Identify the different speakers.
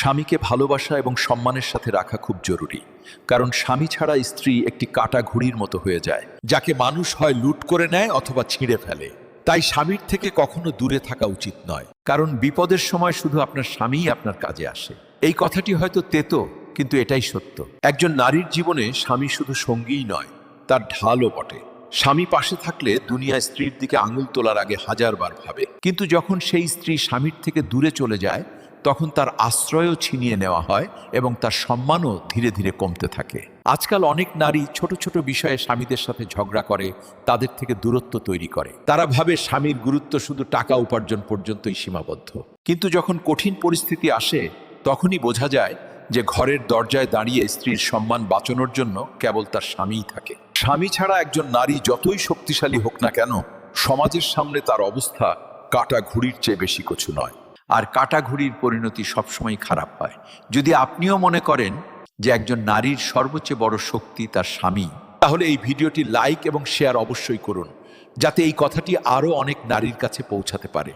Speaker 1: স্বামীকে ভালোবাসা এবং সম্মানের সাথে রাখা খুব জরুরি। কারণ স্বামী ছাড়া স্ত্রী একটি কাটা ঘুড়ির মতো হয়ে যায়, যাকে মানুষ হয় লুট করে নেয় অথবা ছিঁড়ে ফেলে। তাই স্বামীর থেকে কখনো দূরে থাকা উচিত নয়, কারণ বিপদের সময় শুধু আপনার স্বামীই আপনার কাজে আসে। এই কথাটি হয়তো তেতো, কিন্তু এটাই সত্য। একজন নারীর জীবনে স্বামী শুধু সঙ্গীই নয়, তার ঢালও বটে। স্বামী পাশে থাকলে দুনিয়া স্ত্রীর দিকে আঙুল তোলার আগে হাজারবার ভাবে, কিন্তু যখন সেই স্ত্রী স্বামীর থেকে দূরে চলে যায় তখন তার আশ্রয়ও ছিনিয়ে নেওয়া হয় এবং তার সম্মানও ধীরে ধীরে কমতে থাকে। আজকাল অনেক নারী ছোট ছোট বিষয়ে স্বামীদের সাথে ঝগড়া করে, তাদের থেকে দূরত্ব তৈরি করে। তারা ভাবে স্বামীর গুরুত্ব শুধু টাকা উপার্জন পর্যন্তই সীমাবদ্ধ। কিন্তু যখন কঠিন পরিস্থিতি আসে, তখনই বোঝা যায় যে ঘরের দরজায় দাঁড়িয়ে স্ত্রীর সম্মান বাঁচানোর জন্য কেবল তার স্বামীই থাকে। স্বামী ছাড়া একজন নারী যতই শক্তিশালী হোক না কেন, সমাজের সামনে তার অবস্থা কাটা ঘুড়ির চেয়ে বেশি কিছু নয়। আর কাটা ঘুড়ির পরিণতি সবসময় খারাপ হয়। যদি আপনিও মনে করেন যে একজন নারীর সর্বোচ্চ বড় শক্তি তার স্বামী, তাহলে এই ভিডিওটি লাইক এবং শেয়ার অবশ্যই করুন, যাতে এই কথাটি আরও অনেক নারীর কাছে পৌঁছাতে পারে।